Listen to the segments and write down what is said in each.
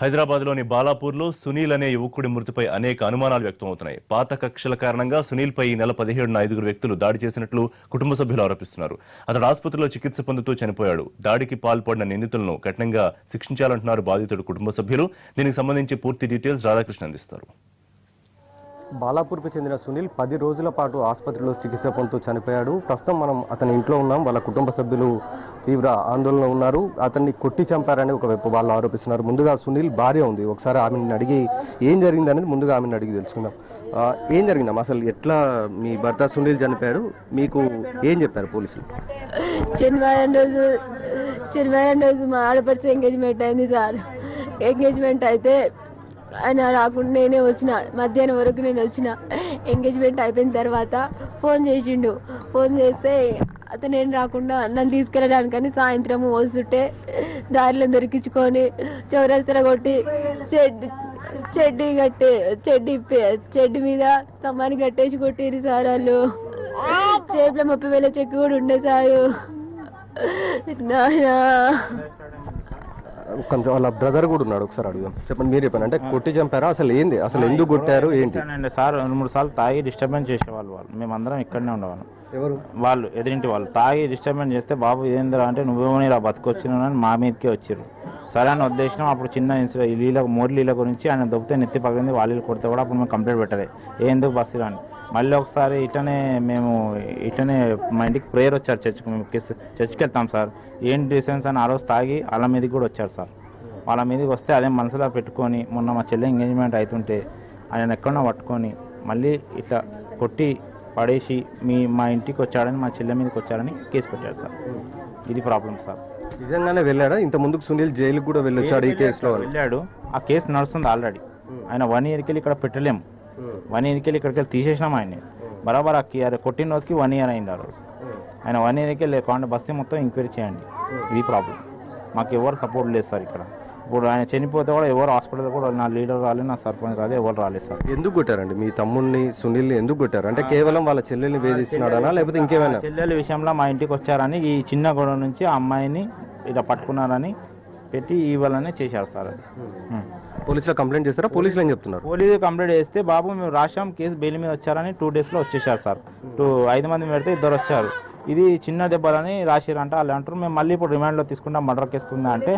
హైదరాబాద్లోని బాలాపూర్లో సునీల్ అనే యువకుడి మృతిపై అనేక అనుమానాలు వ్యక్తమవుతున్నాయి. పాత కక్షల కారణంగా సునీల్పై ఈ నెల పదిహేడున ఐదుగురు వ్యక్తులు దాడి చేసినట్లు కుటుంబ సభ్యులు ఆరోపిస్తున్నారు. అతడు ఆసుపత్రిలో చికిత్స పొందుతూ చనిపోయాడు. దాడికి పాల్పడిన నిందితులను కఠినంగా శిక్షించాలంటున్నారు బాధితుడు కుటుంబ సభ్యులు. దీనికి సంబంధించి పూర్తి డీటెయిల్స్ రాధాకృష్ణ అందిస్తారు. బాలాపూర్కు చెందిన సునీల్ పది రోజుల పాటు ఆసుపత్రిలో చికిత్స పొందుతూ చనిపోయాడు. ప్రస్తుతం మనం అతని ఇంట్లో ఉన్నాం. వాళ్ళ కుటుంబ సభ్యులు తీవ్ర ఆందోళన ఉన్నారు. అతన్ని కొట్టి చంపారని ఒకవైపు వాళ్ళు ఆరోపిస్తున్నారు. ముందుగా సునీల్ భార్య ఉంది. ఒకసారి ఆమెను అడిగి ఏం జరిగింది అనేది ముందుగా ఆమెను అడిగి తెలుసుకుందాం. ఏం జరిగిందమ్మా? అసలు ఎట్లా మీ భర్త సునీల్ చనిపోయాడు? మీకు ఏం చెప్పారు పోలీసులు? శనివారం రోజు శనివారం రోజు మా ఆడపడిచి ఎంగేజ్మెంట్ అయింది సార్. ఎంగేజ్మెంట్ అయితే ఆయన రాకుండా నేనే వచ్చిన. మధ్యాహ్నం వరకు నేను వచ్చిన. ఎంగేజ్మెంట్ అయిపోయిన తర్వాత ఫోన్ చేసిండు. ఫోన్ చేస్తే అతను ఏం రాకుండా నన్ను తీసుకెళ్ళడానికని సాయంత్రం వస్తుంటే దారిలో దొరికించుకొని చౌరస్తలో కొట్టి చెడ్డి చెడ్డి కట్టి చెడ్డి చెడ్డి మీద స్తంభాన్ని కట్టేసి కొట్టిరు సార్ వాళ్ళు. చేపల ముప్పై వేల చెక్కు కూడా ఉండే సారు. నాయనా! కొంచెం వాళ్ళ బ్రదర్ కూడా ఉన్నాడు ఒకసారి అడుగుదాం. చెప్పండి మీరు చెప్పండి. అంటే కొట్టి చంపారా? అసలు ఏంది? అసలు ఎందుకు కొట్టారు? ఏంటి? సార్ రెండు మూడు సార్లు తాగి డిస్టర్బెన్స్ చేసేవాళ్ళు వాళ్ళు. మేమందరం ఇక్కడనే ఉండేవాళ్ళం. ఎవరు? వాళ్ళు ఎదిరింటి వాళ్ళు. తాగి డిస్టర్బెన్స్ చేస్తే బాబు ఏందిరా అంటే నువ్వేమో ఇలా బతుకొచ్చినావు అని మా మీదకే వచ్చారు సరే అని ఉద్దేశం అప్పుడు చిన్న ఇన్సిడెంట్ లీల మోర్ లీల గురించి ఆయన దొబ్బితే నెత్తి పగిలింది వాళ్ళు కొడితే కూడా అప్పుడు మేము కంప్లైంట్ పెట్టాలి. ఎందుకు బస్సు అని. మళ్ళీ ఒకసారి ఇట్లనే మేము ఇట్లనే మా ఇంటికి ప్రేయర్ వచ్చారు చర్చ్కి మేము చర్చ్కి వెళ్తాం సార్. ఏంటి డిసెన్స్ అని ఆ రోజు తాగి వాళ్ళ మీదకి కూడా వచ్చారు సార్. వాళ్ళ మీదకి వస్తే అదే మనసులో పెట్టుకొని మొన్న మా చెల్లె ఎంగేజ్మెంట్ అవుతుంటే ఆయన ఎక్కడో పట్టుకొని మళ్ళీ ఇట్లా కొట్టి పడేసి మీ మా ఇంటికి వచ్చాడని మా చెల్లె మీదకి వచ్చాడని కేసు పెట్టాడు సార్. ఇది ప్రాబ్లం సార్. నిజంగానే వెళ్ళాడా? ఇంత ముందుకు సునీల్ జైలుకి కూడా వెళ్ళొచ్చాడు ఈ కేసులో. వెళ్ళాడు. ఆ కేసు నడుస్తుంది ఆల్రెడీ. ఆయన వన్ ఇయర్కి వెళ్ళి ఇక్కడ పెట్టలేము. వన్ ఇయర్కి వెళ్ళి ఇక్కడికి వెళ్ళి తీసేసినాం ఆయన్ని. బరాబర్ ఆ కొట్టిన రోజుకి వన్ ఇయర్ అయింది ఆ రోజు. ఆయన వన్ ఇయర్కి వెళ్ళి కాండి బస్తీ మొత్తం ఎంక్వైరీ చేయండి. ఇది ప్రాబ్లం. మాకు ఎవరు సపోర్ట్ లేదు సార్ ఇక్కడ. ఇప్పుడు ఆయన చనిపోతే కూడా ఎవరు హాస్పిటల్ కూడా నా లీడర్ రాలేదు నా సర్పంచ్ రాలేదు ఎవరు రాలేదు సార్. ఎందుకు కొట్టారండి? మీ తమ్ముడిని సునీల్ని ఎందుకు కొట్టారు? అంటే కేవలం వాళ్ళ చెల్లెల్ని వేధిస్తున్నాడనా? లేకపోతే ఇంకేమైనా? చెల్లెల విషయంలో మా ఇంటికి వచ్చారని ఈ చిన్న గొడవ నుంచి ఆ అమ్మాయిని ఇలా పట్టుకున్నారని పెట్టి ఇవ్వాలని చేశారు సార్ అది. పోలీసులు కంప్లైంట్ చేస్తారా? పోలీసులు ఏం చెప్తున్నారు? పోలీసు కంప్లైంట్ చేస్తే బాబు మేము రాష్ట్రం కేసు బెయిల్ మీద వచ్చారని టూ డేస్లో వచ్చేసారు సార్. టూ ఐదు మంది పెడితే ఇద్దరు వచ్చారు. ఇది చిన్న దెబ్బలని రాసిరంట వాళ్ళు అంటారు మేము మళ్ళీ ఇప్పుడు రిమాండ్లో తీసుకుంటాం మర్డర్ కేసు కింద అంటే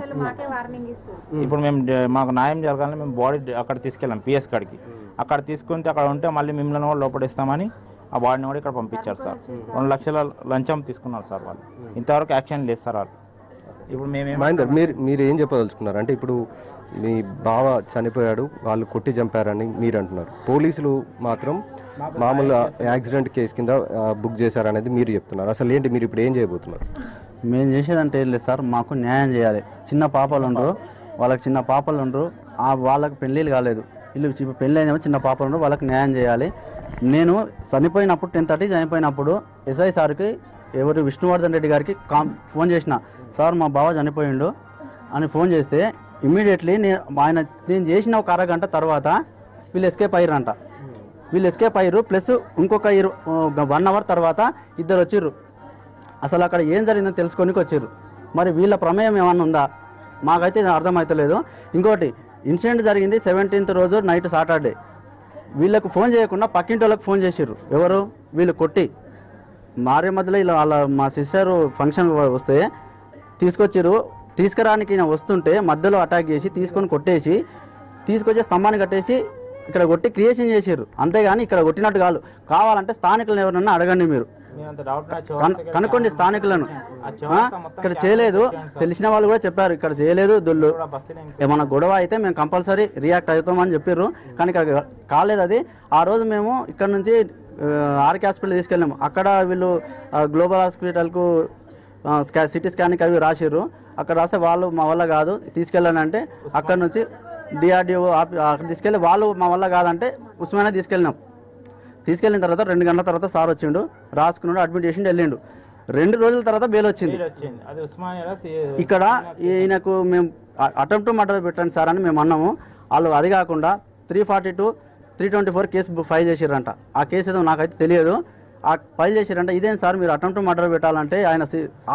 ఇప్పుడు మేము మాకు న్యాయం జరగాలని మేము బాడీ అక్కడ తీసుకెళ్ళాం పిఎస్ కాడికి. అక్కడ తీసుకుంటే అక్కడ ఉంటే మళ్ళీ మిమ్మల్ని కూడా లోపడేస్తామని ఆ బాడీని కూడా ఇక్కడ పంపించారు సార్. రెండు లక్షల లంచం తీసుకున్నారు సార్ వాళ్ళు. ఇంతవరకు యాక్షన్ లేదు సార్ వాళ్ళు. ఇప్పుడు మేమేం మహేందర్ మీరు మీరు ఏం చెప్పదలుచుకున్నారు? అంటే ఇప్పుడు మీ బావ చనిపోయాడు వాళ్ళు కొట్టి చంపారని మీరు అంటున్నారు. పోలీసులు మాత్రం మామూలు యాక్సిడెంట్ కేసు కింద బుక్ చేశారనేది మీరు చెప్తున్నారు. అసలు ఏంటి మీరు ఇప్పుడు ఏం చేయబోతున్నారు? మేము చేసేదంటే ఏం లేదు సార్ మాకు న్యాయం చేయాలి. చిన్న పాపలు ఉండరు వాళ్ళకి చిన్న పాపలు ఉండరు ఆ వాళ్ళకి పెళ్ళిళ్ళు కాలేదు. వీళ్ళు చి- పెళ్ళి అయిన చిన్న పాపలు ఉండరు వాళ్ళకి న్యాయం చేయాలి. నేను చనిపోయినప్పుడు టెన్ థర్టీ చనిపోయినప్పుడు ఎస్ఐ సార్కి ఎవరు విష్ణువర్ధన్ రెడ్డి గారికి కాం ఫోన్ చేసిన సార్ మా బావ చనిపోయిండు అని ఫోన్ చేస్తే ఇమ్మీడియట్లీ నేను ఆయన నేను చేసిన ఒక అరగంట తర్వాత వీళ్ళు ఎస్కేప్ అయ్యారంట వీళ్ళు ఎస్కేప్ అయ్యారు ప్లస్ ఇంకొక ఇరు వన్ అవర్ తర్వాత ఇద్దరు వచ్చిర్రు. అసలు అక్కడ ఏం జరిగిందో తెలుసుకొని వచ్చిర్రు. మరి వీళ్ళ ప్రమేయం ఏమన్నా ఉందా? మాకైతే అర్థమవుతలేదు ఇంకోటి ఇన్సిడెంట్ జరిగింది సెవెంటీన్త్ రోజు నైట్ సాటర్డే. వీళ్ళకు ఫోన్ చేయకుండా పక్కింటి వాళ్ళకి ఫోన్ చేసిర్రు. ఎవరు? వీళ్ళు కొట్టి. మారే మధ్యలో ఇలా వాళ్ళ మా సిస్టర్ ఫంక్షన్ వస్తే తీసుకొచ్చిర్రు. తీసుకురానికి వస్తుంటే మధ్యలో అటాక్ చేసి తీసుకొని కొట్టేసి తీసుకొచ్చి స్తంభాన్ని కట్టేసి ఇక్కడ కొట్టి క్రియేషన్ చేసిర్రు. అంతేగాని ఇక్కడ కొట్టినట్టు కాదు. కావాలంటే స్థానికులను ఎవరన్నా అడగండి మీరు. కనుక్కోండి స్థానికులను. ఇక్కడ చేయలేదు. తెలిసిన వాళ్ళు కూడా చెప్పారు ఇక్కడ చేయలేదు దొల్లు. ఏమన్నా గొడవ అయితే మేము కంపల్సరీ రియాక్ట్ అవుతామని చెప్పారు కానీ ఇక్కడ కాలేదు అది. ఆ రోజు మేము ఇక్కడ నుంచి ఆర్కే హాస్పిటల్ తీసుకెళ్ళాము అక్కడ వీళ్ళు గ్లోబల్ హాస్పిటల్కు స్కా సిటీ స్కాన్కి అవి రాసిర్రు. అక్కడ రాస్తే వాళ్ళు మా వల్ల కాదు తీసుకెళ్ళాను అంటే అక్కడ నుంచి డిఆర్డిఓ అక్కడ తీసుకెళ్ళి వాళ్ళు మా వల్ల కాదంటే ఉస్మానియా తీసుకెళ్ళినాం. తీసుకెళ్ళిన తర్వాత రెండు గంటల తర్వాత సార్ వచ్చిండు రాసుకున్నాడు అడ్మిట్ చేసిండు వెళ్ళిండు. రెండు రోజుల తర్వాత బెయిల్ వచ్చింది. ఇక్కడ ఈయనకు మేము అటెంప్ట్ మర్డర్ పెట్టండి సార్ అని మేము అన్నాము. వాళ్ళు అది కాకుండా three forty two three twenty four case file చేసిర్రంట. ఆ కేసు ఏదో నాకైతే తెలియదు. ఆ ఫైల్ చేశారంటే ఇదేం సార్ మీరు అటెంప్ట్ మర్డర్ పెట్టాలంటే ఆయన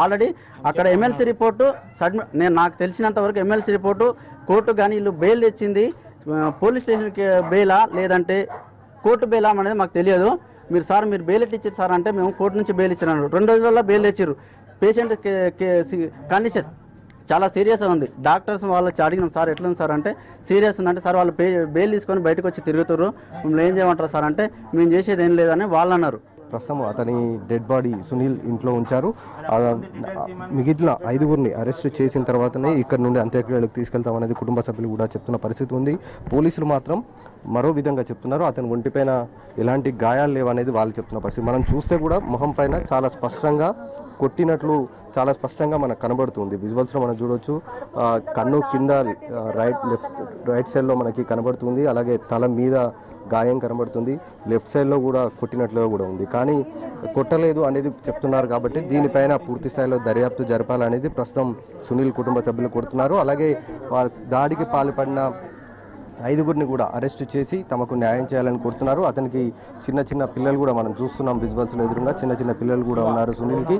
ఆల్రెడీ అక్కడ ఎమ్మెల్సీ రిపోర్టు సబ్మిట్ నేను నాకు తెలిసినంత వరకు ఎమ్మెల్సీ రిపోర్టు కోర్టు కానీ వీళ్ళు బెయిల్ తెచ్చింది. పోలీస్ స్టేషన్కి బెయిలా లేదంటే కోర్టు బెయిలా అనేది మాకు తెలియదు. మీరు సార్ మీరు బెయిల్ ఇచ్చారు సార్ అంటే మేము కోర్టు నుంచి బెయిల్ ఇచ్చినారు రెండు రోజులలో బెయిల్ తెచ్చారు పేషెంట్ కండిషన్ చాలా సీరియస్గా ఉంది. డాక్టర్స్ వాళ్ళకి అడిగినాం సార్ ఎట్లా ఉంది సార్? అంటే సీరియస్ ఉందంటే సార్ వాళ్ళు బెయిల్ తీసుకొని బయటకు వచ్చి తిరుగుతారు మిమ్మల్ని ఏం చేయమంటారు సార్? అంటే మేము చేసేది ఏం లేదని వాళ్ళు అన్నారు. ప్రస్తుతం అతని డెడ్ బాడీ సునీల్ ఇంట్లో ఉంచారు. మిగిలిన ఐదుగురిని అరెస్ట్ చేసిన తర్వాతనే ఇక్కడ నుండి అంత్యక్రియలకు తీసుకెళ్తామనేది కుటుంబ సభ్యులు కూడా చెప్తున్న పరిస్థితి ఉంది. పోలీసులు మాత్రం మరో విధంగా చెప్తున్నారు. అతని ఒంటిపైన ఎలాంటి గాయాలు లేవనేది వాళ్ళు చెప్తున్న పరిస్థితి. మనం చూస్తే కూడా మొహం పైన చాలా స్పష్టంగా కొట్టినట్లు చాలా స్పష్టంగా మనకు కనబడుతుంది. విజువల్స్లో మనం చూడొచ్చు. కన్ను కింద రైట్ లెఫ్ట్ రైట్ సైడ్లో మనకి కనబడుతుంది. అలాగే తల మీద గాయం కనబడుతుంది. లెఫ్ట్ సైడ్లో కూడా కొట్టినట్లుగా కూడా ఉంది. కానీ కొట్టలేదు అనేది చెప్తున్నారు కాబట్టి దీనిపైన పూర్తి స్థాయిలో దర్యాప్తు జరపాలనేది ప్రస్తుతం సునీల్ కుటుంబ సభ్యులు కొడుతున్నారు అలాగే దాడికి పాల్పడిన ఐదుగురిని కూడా అరెస్ట్ చేసి తమకు న్యాయం చేయాలని కోరుతున్నారు. అతనికి చిన్న చిన్న పిల్లలు కూడా మనం చూస్తున్నాం విజువల్స్లో ఎదురుగా. చిన్న చిన్న పిల్లలు కూడా ఉన్నారు సునీల్కి.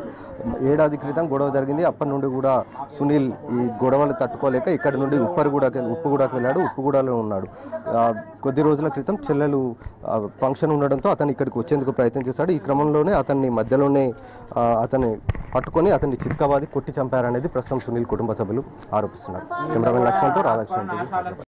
ఏడాది క్రితం గొడవ జరిగింది. అప్పటి నుండి కూడా సునీల్ ఈ గొడవలు తట్టుకోలేక ఇక్కడ నుండి ఉప్పరిగూడకి ఉప్పుగూడకు వెళ్ళాడు. ఉప్పుగూడలో ఉన్నాడు. కొద్ది రోజుల క్రితం చెల్లెలు ఫంక్షన్ ఉండడంతో అతను ఇక్కడికి వచ్చేందుకు ప్రయత్నం చేశాడు. ఈ క్రమంలోనే అతన్ని మధ్యలోనే అతన్ని పట్టుకొని అతన్ని చిత్కవాది కొట్టి చంపారనేది ప్రస్తుతం సునీల్ కుటుంబ సభ్యులు ఆరోపిస్తున్నారు. కెమెరామెన్ లక్ష్మణ్తో రాధాకృష్ణ